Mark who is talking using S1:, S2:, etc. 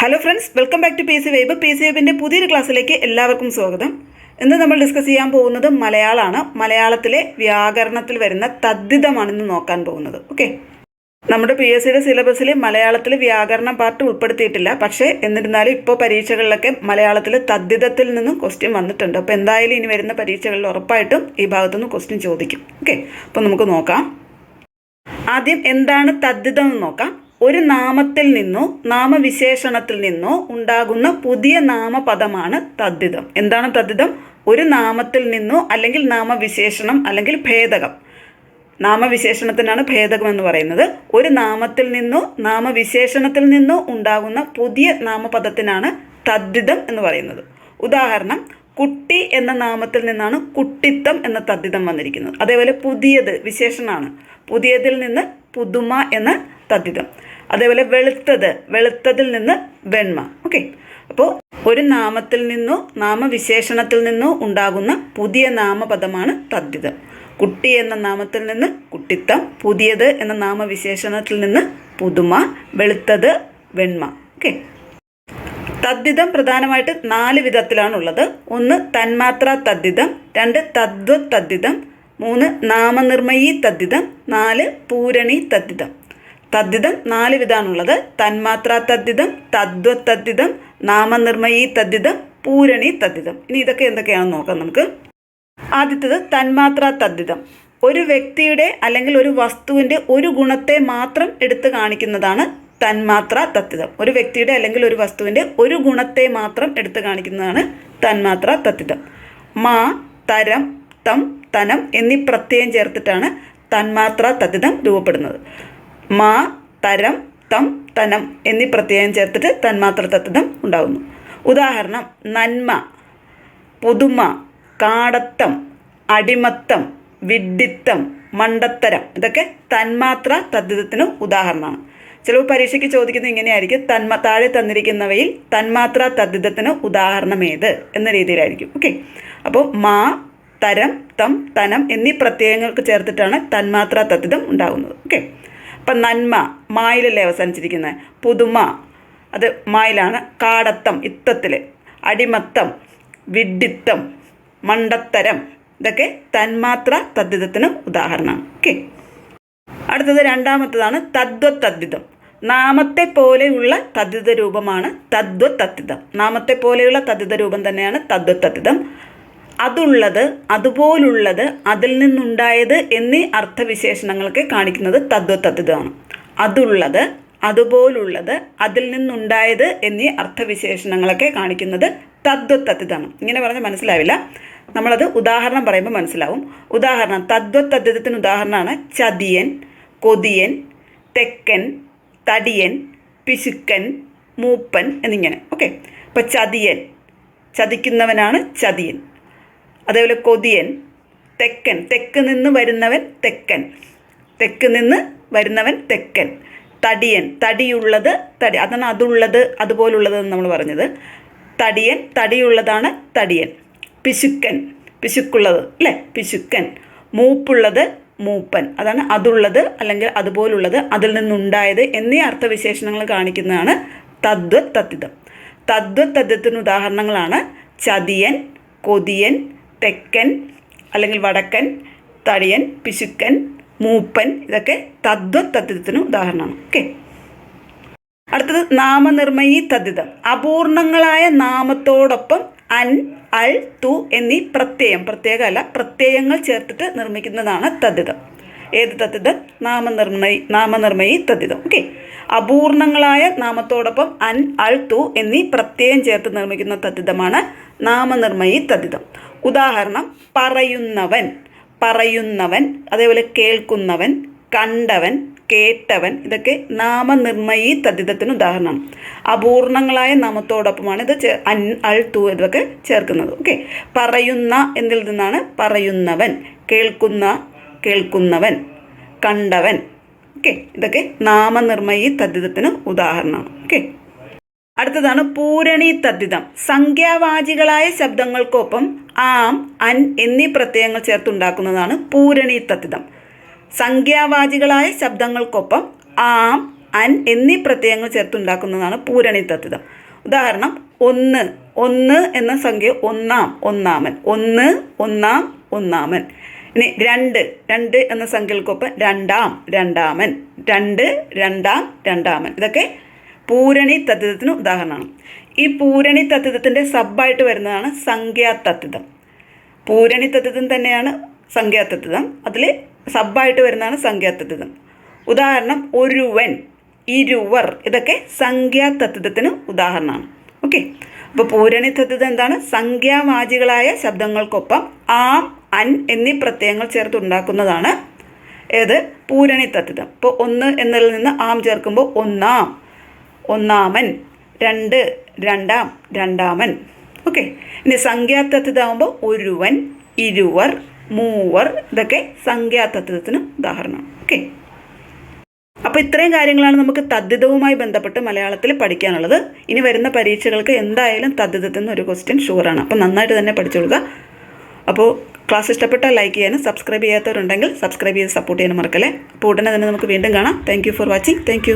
S1: Hello friends welcome back to P C vibe P C വൈബിന്റെ പുതിയൊരു ക്ലാസ്സിലേക്ക് എല്ലാവർക്കും സ്വാഗതം. ഇന്ന് നമ്മൾ ഡിസ്കസ് ചെയ്യാൻ പോകുന്നത് മലയാളമാണ്. മലയാളത്തിലെ വ്യാകരണത്തിൽ വരുന്ന തദ്ധിതമാണ് ഇന്ന് നോക്കാൻ പോകുന്നത്. ഓക്കെ നമ്മുടെ പി എസ് സിയുടെ സിലബസിൽ മലയാളത്തിൽ വ്യാകരണം പാർട്ട് ഉൾപ്പെടുത്തിയിട്ടില്ല. പക്ഷേ എന്നിരുന്നാലും ഇപ്പോൾ പരീക്ഷകളിലൊക്കെ മലയാളത്തിൽ തദ്ധിതത്തിൽ നിന്നും ക്വസ്റ്റ്യൻ വന്നിട്ടുണ്ട്. അപ്പോൾ എന്തായാലും ഇനി വരുന്ന പരീക്ഷകളിൽ ഉറപ്പായിട്ടും ഈ ഭാഗത്തുനിന്ന് ക്വസ്റ്റ്യൻ ചോദിക്കും. ഓക്കെ അപ്പോൾ നമുക്ക് നോക്കാം. ആദ്യം എന്താണ് തദ്ധിതം എന്ന് നോക്കാം. ഒരു നാമത്തിൽ നിന്നോ നാമവിശേഷണത്തിൽ നിന്നോ ഉണ്ടാകുന്ന പുതിയ നാമപദമാണ് തദ്ധിതം. എന്താണ് തദ്ധിതം? ഒരു നാമത്തിൽ നിന്നോ അല്ലെങ്കിൽ നാമവിശേഷണം അല്ലെങ്കിൽ ഭേദകം. നാമവിശേഷണത്തിനാണ് ഭേദകം എന്ന് പറയുന്നത്. ഒരു നാമത്തിൽ നിന്നോ നാമവിശേഷണത്തിൽ നിന്നോ ഉണ്ടാകുന്ന പുതിയ നാമപദത്തിനാണ് തദ്ധിതം എന്ന് പറയുന്നത്. ഉദാഹരണം കുട്ടി എന്ന നാമത്തിൽ നിന്നാണ് കുട്ടിത്തം എന്ന തദ്ധിതം വന്നിരിക്കുന്നത്. അതേപോലെ പുതിയത് വിശേഷണമാണ്. പുതിയതിൽ നിന്ന് പുതുമ എന്ന തദ്ധിതം. അതേപോലെ വെളുത്തത് വെളുത്തതിൽ നിന്ന് വെണ്മ. ഓക്കെ അപ്പോൾ ഒരു നാമത്തിൽ നിന്നോ നാമവിശേഷണത്തിൽ നിന്നോ ഉണ്ടാകുന്ന പുതിയ നാമപദമാണ് തദ്ധിതം കുട്ടി എന്ന നാമത്തിൽ നിന്ന് കുട്ടിത്തം പുതിയത് എന്ന നാമവിശേഷണത്തിൽ നിന്ന് പുതുമ വെളുത്തത് വെണ്മ. ഓക്കെ തദ്ധിതം പ്രധാനമായിട്ട് നാല് വിധത്തിലാണുള്ളത്. ഒന്ന് തന്മാത്ര തദ്ധിതം രണ്ട് തദ്വ തദ്ധിതം മൂന്ന് നാമനിർമ്മയി തദ്ധിതം നാല് പൂരണി തദ്ധിതം തദ്ധിതം നാല് വിധമാണുള്ളത് തന്മാത്രാ തദ്ധിതം തദ്വ തദ്ധിതം നാമനിർമ്മയി തദ്ധിതം പൂരണി തദ്ധിതം. ഇനി ഇതൊക്കെ എന്തൊക്കെയാണെന്ന് നോക്കാം നമുക്ക്. ആദ്യത്തേത് തന്മാത്രാ തദ്ധിതം. ഒരു വ്യക്തിയുടെ അല്ലെങ്കിൽ ഒരു വസ്തുവിന്റെ ഒരു ഗുണത്തെ മാത്രം എടുത്തു കാണിക്കുന്നതാണ് തന്മാത്ര തത്വിതം ഒരു വ്യക്തിയുടെ അല്ലെങ്കിൽ ഒരു വസ്തുവിന്റെ ഒരു ഗുണത്തെ മാത്രം എടുത്തു കാണിക്കുന്നതാണ് തന്മാത്ര തത്വിതം മാ തരം തം തനം എന്നീ പ്രത്യയം ചേർത്തിട്ടാണ് തന്മാത്ര തത്വിതം രൂപപ്പെടുന്നത്. മാ തരം തം തനം എന്നീ പ്രത്യയം ചേർത്തിട്ട് തന്മാത്ര തത്വം ഉണ്ടാകുന്നു ഉദാഹരണം നന്മ പുതുമ കാടത്തം അടിമത്തം വിഡ്ഢിത്തം മണ്ടത്തരം ഇതൊക്കെ തന്മാത്ര തദ്ധിതത്തിന് ഉദാഹരണമാണ്. ചിലപ്പോൾ പരീക്ഷയ്ക്ക് ചോദിക്കുന്നത് ഇങ്ങനെയായിരിക്കും തന്മ താഴെ തന്നിരിക്കുന്നവയിൽ തന്മാത്ര തദ്ധിതത്തിന് ഉദാഹരണം ഏത് എന്ന രീതിയിലായിരിക്കും. ഓക്കെ? അപ്പോൾ മാ തരം തം തനം എന്നീ പ്രത്യയങ്ങൾക്ക് ചേർത്തിട്ടാണ് തന്മാത്ര തദ്ധിതം ഉണ്ടാകുന്നത് ഓക്കെ? അപ്പം നന്മ മായിലല്ലേ അവസാനിച്ചിരിക്കുന്നത്? പുതുമ. അത് മായിലാണ്. കാടത്തം ഇത്തത്തിൽ അടിമത്തം വിഡ്ഢിത്തം മണ്ടത്തരം. ഇതൊക്കെ തന്മാത്ര തദ്ധിതത്തിന് ഉദാഹരണമാണ്. ഓക്കെ. അടുത്തത് രണ്ടാമത്തതാണ് തദ്വത്തദ്ധിതം നാമത്തെ പോലെയുള്ള തദ്ധിത രൂപമാണ് തദ്വത്തദ്ധിതം നാമത്തെ പോലെയുള്ള തദ്ധിത രൂപം തന്നെയാണ് തദ്വത്തദ്ധിതം അതുള്ളത് അതുപോലുള്ളത് അതിൽ നിന്നുണ്ടായത് എന്നീ അർത്ഥവിശേഷണങ്ങളൊക്കെ കാണിക്കുന്നത് തദ്വത്തദ്ധിതമാണ് അതുള്ളത് അതുപോലുള്ളത് അതിൽ നിന്നുണ്ടായത് എന്നീ അർത്ഥവിശേഷണങ്ങളൊക്കെ കാണിക്കുന്നത് തദ്വത്തദ്ധിതമാണ് ഇങ്ങനെ പറഞ്ഞാൽ മനസ്സിലാവില്ല. നമ്മളത് ഉദാഹരണം പറയുമ്പോൾ മനസ്സിലാവും. ഉദാഹരണം തദ്വത്തദ്ധിതത്തിന് ഉദാഹരണമാണ് ചതിയൻ കൊതിയൻ തെക്കൻ തടിയൻ പിശുക്കൻ മൂപ്പൻ എന്നിങ്ങനെ. ഓക്കെ. അപ്പോൾ ചതിയൻ ചതിക്കുന്നവനാണ് ചതിയൻ. അതേപോലെ കൊതിയൻ തെക്കൻ. തെക്ക് നിന്ന് വരുന്നവൻ തെക്കൻ. തെക്ക് നിന്ന് വരുന്നവൻ തെക്കൻ. തടിയൻ. തടിയുള്ളത് തടി. അതാണ് അതുള്ളത് അതുപോലുള്ളത് എന്ന് നമ്മൾ പറഞ്ഞത്. തടിയൻ തടിയുള്ളതാണ് തടിയൻ. പിശുക്കൻ. പിശുക്കുള്ളത് അല്ലേ? പിശുക്കൻ. മൂപ്പുള്ളത് മൂപ്പൻ. അതാണ് അതുള്ളത് അല്ലെങ്കിൽ അതുപോലുള്ളത് അതിൽ നിന്നുണ്ടായത് എന്നീ അർത്ഥവിശേഷണങ്ങൾ കാണിക്കുന്നതാണ് തദ്വ തദ്ധിതം തദ്വ തദ്ധത്തിന് ഉദാഹരണങ്ങളാണ് ചതിയൻ കൊതിയൻ തെക്കൻ അല്ലെങ്കിൽ വടക്കൻ തടിയൻ പിശുക്കൻ മൂപ്പൻ ഇതൊക്കെ തദ്വ തദ്ധിതത്തിന് ഉദാഹരണമാണ്. ഓക്കെ അടുത്തത് നാമനിർമ്മയി തദ്ധിതം അപൂർണങ്ങളായ നാമത്തോടൊപ്പം അൻ അൾ തു എന്നീ പ്രത്യയം പ്രത്യേക അല്ല പ്രത്യയങ്ങൾ ചേർത്തിട്ട് നിർമ്മിക്കുന്നതാണ് തദ്ധിതം ഏത് തദ്ധിതം നാമനിർമ്മയി നാമനിർമ്മയി തദ്ധിതം ഓക്കെ അപൂർണങ്ങളായ നാമത്തോടൊപ്പം അൻ അൾ തു എന്നീ പ്രത്യയം ചേർത്ത് നിർമ്മിക്കുന്ന തദ്ധിതമാണ് നാമനിർമ്മയി തദ്ധിതം ഉദാഹരണം പറയുന്നവൻ പറയുന്നവൻ അതേപോലെ കേൾക്കുന്നവൻ കണ്ടവൻ കേട്ടവൻ ഇതൊക്കെ നാമനിർമ്മയി തദ്ധിതത്തിന് ഉദാഹരണമാണ് അപൂർണങ്ങളായ നാമത്തോടൊപ്പമാണ് ഇത് അൻ അൾ തു ഇതൊക്കെ ചേർക്കുന്നത്. ഓക്കെ പറയുന്ന എന്നിൽ നിന്നാണ്? പറയുന്നവൻ. കേൾക്കുന്ന കേൾക്കുന്നവൻ കണ്ടവൻ. ഓക്കെ ഇതൊക്കെ നാമനിർമ്മയി തദ്ധിതത്തിന് ഉദാഹരണമാണ്. ഓക്കെ അടുത്തതാണ് പൂരണി തദ്ധിതം. സംഖ്യാവാചികളായ ശബ്ദങ്ങൾക്കൊപ്പം ആം അൻ എന്നീ പ്രത്യയങ്ങൾ ചേർത്തുണ്ടാക്കുന്നതാണ് പൂരണി തദ്ധിതം. സംഖ്യാവാചികളായ ശബ്ദങ്ങൾക്കൊപ്പം ആം അൻ എന്നീ പ്രത്യയങ്ങൾ ചേർത്തുണ്ടാക്കുന്നതാണ് പൂരണി തദ്ധിതം. ഉദാഹരണം ഒന്ന് ഒന്ന് എന്ന സംഖ്യ ഒന്നാം ഒന്നാമൻ. ഒന്ന് ഒന്നാം ഒന്നാമൻ. ഇനി രണ്ട് രണ്ട് എന്ന സംഖ്യകൾക്കൊപ്പം രണ്ടാം രണ്ടാമൻ. രണ്ട് രണ്ടാം രണ്ടാമൻ. ഇതൊക്കെ പൂരണി തത്വത്തിന് ഉദാഹരണമാണ്. ഈ പൂരണി തത്വത്തിന്റെ സബ്ബായിട്ട് വരുന്നതാണ് സംഖ്യാതത്വം പൂരണി തത്വം തന്നെയാണ് സംഖ്യാതത്വം അതിൽ സബ്ബായിട്ട് വരുന്നതാണ് സംഖ്യാതത്വം ഉദാഹരണം ഒരുവൻ ഇരുവർ ഇതൊക്കെ സംഖ്യാതത്വത്തിന് ഉദാഹരണമാണ്. ഓക്കെ? അപ്പോൾ പൂരണി തത്വം എന്താണ്? സംഖ്യാവാചികളായ ശബ്ദങ്ങൾക്കൊപ്പം ആം അൻ എന്നീ പ്രത്യയങ്ങൾ ചേർത്തുണ്ടാക്കുന്നതാണ് ഏത്? പൂരണി തത്വം. ഇപ്പോൾ ഒന്ന് എന്നതിൽ നിന്ന് ആം ചേർക്കുമ്പോൾ ഒന്നാം. ഒന്നാമൻ രണ്ട് രണ്ടാം രണ്ടാമൻ. ഓക്കെ ഇനി സംഖ്യാത്വത്തിതാകുമ്പോൾ ഒരുവൻ ഇരുവർ മൂവർ ഇതൊക്കെ സംഖ്യാതത്വത്തിന് ഉദാഹരണം ഓക്കെ അപ്പോൾ ഇത്രയും കാര്യങ്ങളാണ് നമുക്ക് തദ്ധിതവുമായി ബന്ധപ്പെട്ട് മലയാളത്തിൽ പഠിക്കാനുള്ളത്. ഇനി വരുന്ന പരീക്ഷകൾക്ക് എന്തായാലും തദ്ധിതത്തിൽ നിന്ന് ഒരു ക്വസ്റ്റ്യൻ ഷുവറാണ് അപ്പോൾ നന്നായിട്ട് തന്നെ പഠിച്ചോളുക. അപ്പോൾ ക്ലാസ് ഇഷ്ടപ്പെട്ടാൽ ലൈക്ക് ചെയ്യാനും സബ്സ്ക്രൈബ് ചെയ്യാത്തവരുണ്ടെങ്കിൽ സബ്സ്ക്രൈബ് ചെയ്ത് സപ്പോർട്ട് ചെയ്യാനും മറക്കല്ലേ? അപ്പോൾ ഉടനെ തന്നെ നമുക്ക് വീണ്ടും കാണാം. Thank for watching thank